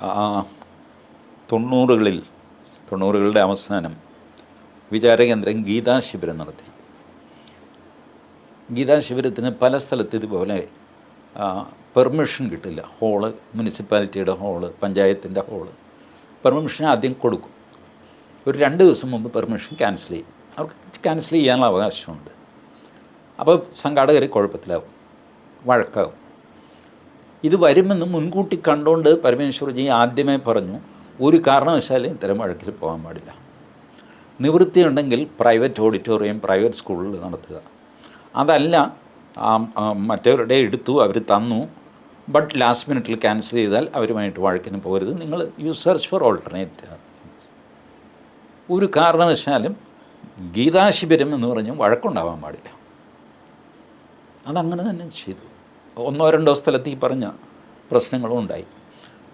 ആ തൊണ്ണൂറുകളിൽ തൊണ്ണൂറുകളുടെ അവസാനം വിചാരകേന്ദ്രം ഗീതാശിബിരം നടത്തി. ഗീതാശിബിരത്തിന് പല സ്ഥലത്ത് ഇതുപോലെ പെർമിഷൻ കിട്ടില്ല. ഹോൾ മുനിസിപ്പാലിറ്റിയുടെ ഹോൾ പഞ്ചായത്തിന്റെ ഹോൾ. പെർമിഷൻ ആദ്യം കൊടുക്കും. ഒരു രണ്ട് ദിവസം മുമ്പ് പെർമിഷൻ ക്യാൻസൽ ചെയ്യും. അവർക്ക് ക്യാൻസൽ ചെയ്യാനുള്ള അവകാശമുണ്ട്. അപ്പോൾ സംഘാടകർ കുഴപ്പത്തിലാവും. വഴക്കാവും. ഇത് വരുമെന്ന് മുൻകൂട്ടി കണ്ടുകൊണ്ട് പരമേശ്വർജി ആദ്യമേ പറഞ്ഞു ഒരു കാരണവശാലും ഇത്തരം വഴക്കിൽ പോകാൻ പാടില്ല. നിവൃത്തിയുണ്ടെങ്കിൽ പ്രൈവറ്റ് ഓഡിറ്റോറിയം പ്രൈവറ്റ് സ്കൂളിൽ നടത്തുക. അതല്ല മറ്റവരുടെ എടുത്തു അവർ തന്നു. ബട്ട് ലാസ്റ്റ് മിനിറ്റിൽ ക്യാൻസൽ ചെയ്താൽ അവരുമായിട്ട് വഴക്കിന് പോകരുത്. നിങ്ങൾ യു സെർച്ച് ഫോർ ഓൾട്ടർനേറ്റ് ഒരു കാരണവശാലും ഗീതാശിബിരം എന്ന് പറഞ്ഞ് വഴക്കുണ്ടാവാൻ പാടില്ല. അതങ്ങനെ തന്നെ ചെയ്തു. ഒന്നോ രണ്ടോ സ്ഥലത്ത് ഈ പറഞ്ഞ പ്രശ്നങ്ങളും ഉണ്ടായി.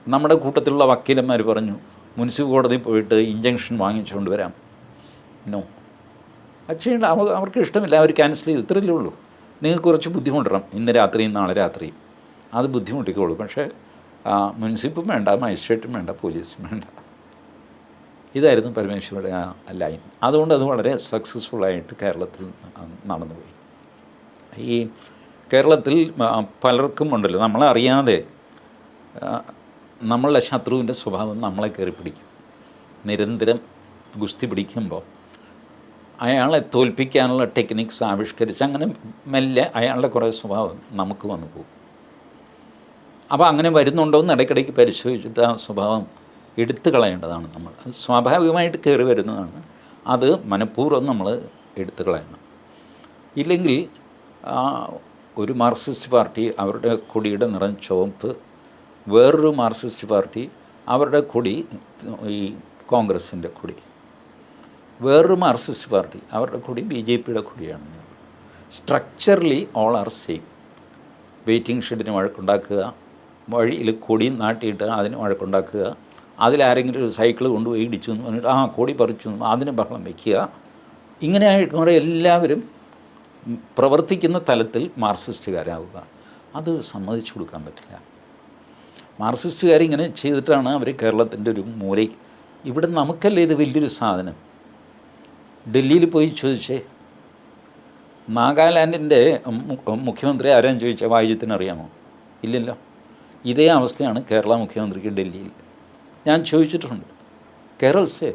നമ്മുടെ കൂട്ടത്തിലുള്ള വക്കീലന്മാർ പറഞ്ഞു മുനിസിപ്പൽ കോടതി പോയിട്ട് ഇഞ്ചക്ഷൻ വാങ്ങിച്ചുകൊണ്ട് വരാം. നോ അത് ചെയ്യണ്ട അവ അവർക്ക് ഇഷ്ടമില്ല അവർ ക്യാൻസൽ ചെയ്ത് ഇത്രയല്ലേ ഉള്ളൂ. നിങ്ങൾക്ക് കുറച്ച് ബുദ്ധിമുട്ടണം ഇന്ന് രാത്രിയും നാളെ രാത്രിയും. അത് ബുദ്ധിമുട്ടിക്കോളൂ പക്ഷേ മുനിസിപ്പും വേണ്ട മജിസ്ട്രേറ്റും വേണ്ട പോലീസും വേണ്ട. ഇതായിരുന്നു പരമേശ്വരയുടെ ആ ലൈൻ. അതുകൊണ്ട് അത് വളരെ സക്സസ്ഫുള്ളായിട്ട് കേരളത്തിൽ നടന്നുപോയി. ഈ കേരളത്തിൽ പലർക്കും ഉണ്ടല്ലോ. നമ്മളെ അറിയാതെ നമ്മളുടെ ശത്രുവിന്റെ സ്വഭാവം നമ്മളെ കയറി പിടിക്കും. നിരന്തരം ഗുസ്തി പിടിക്കുമ്പോൾ അയാളെ തോൽപ്പിക്കാനുള്ള ടെക്നിക്സ് ആവിഷ്കരിച്ച് അങ്ങനെ മെല്ലെ അയാളുടെ കുറേ സ്വഭാവം നമുക്ക് വന്നു പോകും. അപ്പോൾ അങ്ങനെ വരുന്നുണ്ടോ എന്ന് ഇടയ്ക്കിടയ്ക്ക് പരിശോധിച്ചിട്ട് ആ സ്വഭാവം എടുത്തു കളയേണ്ടതാണ് നമ്മൾ. സ്വാഭാവികമായിട്ട് കയറി വരുന്നതാണ്. അത് മനഃപൂർവം നമ്മൾ എടുത്തു കളയണം. ഇല്ലെങ്കിൽ ഒരു മാർക്സിസ്റ്റ് പാർട്ടി അവരുടെ കൊടിയുടെ നിറം ചുവപ്പ് വേറൊരു മാർക്സിസ്റ്റ് പാർട്ടി അവരുടെ കൊടി ഈ കോൺഗ്രസിന്റെ കൊടി. വേറൊരു മാർക്സിസ്റ്റ് പാർട്ടി അവരുടെ കൊടി ബി ജെ പിയുടെ കൊടിയാണ്. Structurally all are same waiting ഷെഡിന് വഴക്കുണ്ടാക്കുക വഴിയിൽ കൊടി നാട്ടിയിട്ട് അതിന് വഴക്കുണ്ടാക്കുക അതിലാരെങ്കിലും ഒരു സൈക്കിൾ കൊണ്ടുപോയി ഇടിച്ചു എന്ന് പറഞ്ഞിട്ട് ആ കൊടി പറിച്ചു അതിന് ബഹളം വയ്ക്കുക ഇങ്ങനെയായിട്ട് പറയും എല്ലാവരും പ്രവർത്തിക്കുന്ന തലത്തിൽ മാർക്സിസ്റ്റുകാരാവുക അത് സമ്മതിച്ചു കൊടുക്കാൻ പറ്റില്ല. മാർസിസ്റ്റുകാരിങ്ങനെ ചെയ്തിട്ടാണ് അവർ കേരളത്തിന്റെ ഒരു മൂല. ഇവിടെ നമുക്കല്ലേ ഇത് വലിയൊരു സാധനം? ഡൽഹിയിൽ പോയി ചോദിച്ചേ. നാഗാലാൻഡിന്റെ മുഖ്യമന്ത്രി ആരാൻ ചോദിച്ചാൽ വായുജ്യത്തിന് അറിയാമോ? ഇല്ലല്ലോ. ഇതേ അവസ്ഥയാണ് കേരള മുഖ്യമന്ത്രിക്ക് ഡൽഹിയിൽ. ഞാൻ ചോദിച്ചിട്ടുണ്ട്. കേരൾ സേ.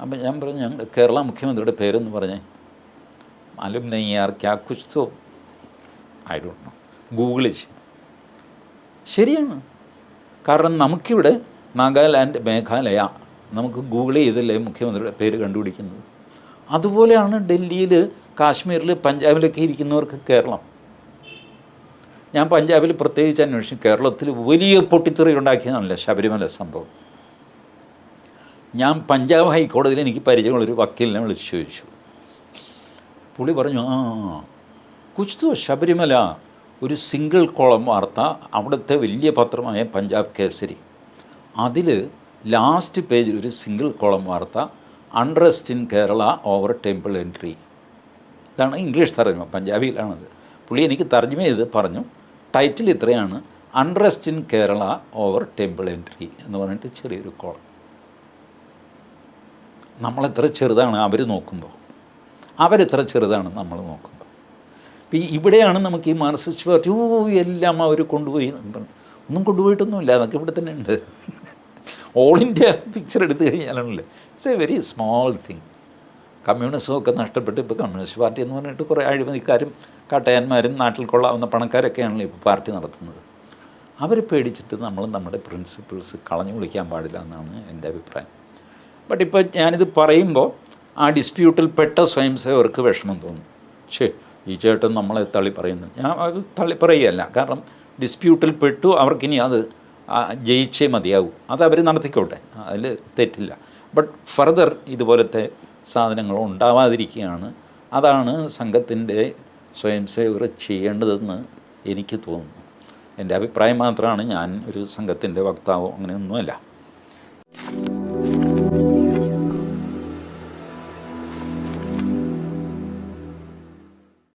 അപ്പം ഞാൻ പറഞ്ഞു കേരള മുഖ്യമന്ത്രിയുടെ പേരെന്ന് പറഞ്ഞേ. നെയ് യാർ ക്യാ കുച്ച് തോ ഐ ഡോണ്ട് നോ ഗൂഗിൾ ചെയ്യും. ശരിയാണ്. കാരണം നമുക്കിവിടെ നാഗാലാൻഡ് മേഘാലയ നമുക്ക് ഗൂഗിൾ ചെയ്തല്ലേ മുഖ്യമന്ത്രിയുടെ പേര് കണ്ടുപിടിക്കുന്നത്? അതുപോലെയാണ് ഡൽഹിയിൽ കാശ്മീരിൽ പഞ്ചാബിലൊക്കെ ഇരിക്കുന്നവർക്ക് കേരളം. ഞാൻ പഞ്ചാബിൽ പ്രത്യേകിച്ച് അന്വേഷിച്ചു. കേരളത്തിൽ വലിയ പൊട്ടിത്തെറി ഉണ്ടാക്കിയതാണല്ലോ ശബരിമല സംഭവം. ഞാൻ പഞ്ചാബ് ഹൈക്കോടതിയിൽ എനിക്ക് പരിചയമുള്ളൊരു വക്കീലിനെ വിളിച്ചു ചോദിച്ചു. പുള്ളി പറഞ്ഞു ആ കുച്ചു ശബരിമല ഒരു സിംഗിൾ കോളം വാർത്ത അവിടുത്തെ വലിയ പത്രമായ പഞ്ചാബ് കേസരി. അതിൽ ലാസ്റ്റ് പേജിൽ ഒരു സിംഗിൾ കോളം വാർത്ത unrest in Kerala over temple entry. ഇതാണ് ഇംഗ്ലീഷ് തർജമ പഞ്ചാബിയിലാണത്. പുള്ളി എനിക്ക് തർജമ ചെയ്ത് പറഞ്ഞു ടൈറ്റിൽ ഇത്രയാണ് unrest in Kerala over temple entry എന്ന് പറഞ്ഞിട്ട് ചെറിയൊരു കോളം. നമ്മളെത്ര ചെറുതാണ് അവർ നോക്കുമ്പോൾ അവരെത്ര ചെറുതാണ് നമ്മൾ നോക്കുമ്പോൾ. ഇപ്പം ഇവിടെയാണ് നമുക്ക് ഈ മാർസിസ്റ്റ് പാർട്ടി ഓ എല്ലാം അവർ കൊണ്ടുപോയി. ഒന്നും കൊണ്ടുപോയിട്ടൊന്നുമില്ല അതൊക്കെ ഇവിടെ തന്നെ ഉണ്ട്. ഓൾ ഇന്ത്യ പിക്ചർ എടുത്തു കഴിഞ്ഞാലാണല്ലേ it's a very small thing communism ഒക്കെ നഷ്ടപ്പെട്ട് ഇപ്പോൾ കമ്മ്യൂണിസ്റ്റ് പാർട്ടി എന്ന് പറഞ്ഞിട്ട് കുറേ അഴിമതിക്കാരും കാട്ടയന്മാരും നാട്ടിൽ കൊള്ളാവുന്ന പണക്കാരൊക്കെയാണല്ലോ ഇപ്പോൾ പാർട്ടി നടത്തുന്നത്. അവർ പേടിച്ചിട്ട് നമ്മൾ നമ്മുടെ പ്രിൻസിപ്പിൾസ് കളഞ്ഞു വിളിക്കാൻ പാടില്ല എന്നാണ് എന്റെ അഭിപ്രായം. ബട്ട് ഇപ്പോൾ ഞാനിത് പറയുമ്പോൾ ആ ഡിസ്പ്യൂട്ടിൽ പെട്ട സ്വയം സേവർക്ക് വിഷമം തോന്നും. ഛേ ഈ ചേട്ടൻ നമ്മളെ തള്ളി പറയുന്നു. ഞാൻ അത് തള്ളി പറയുകയല്ല. കാരണം ഡിസ്പ്യൂട്ടിൽ പെട്ടു അവർക്കിനി അത് ജയിച്ചേ മതിയാകൂ അത് അവർ നടത്തിക്കോട്ടെ. അതിൽ തെറ്റില്ല. ബട്ട് ഫർദർ ഇതുപോലത്തെ സാധനങ്ങൾ ഉണ്ടാവാതിരിക്കുകയാണ്. അതാണ് സംഘത്തിന്റെ സ്വയം സേവർ ചെയ്യേണ്ടതെന്ന് എനിക്ക് തോന്നുന്നു. എന്റെ അഭിപ്രായം മാത്രമാണ് ഞാൻ ഒരു സംഘത്തിന്റെ വക്താവോ അങ്ങനെയൊന്നുമല്ല.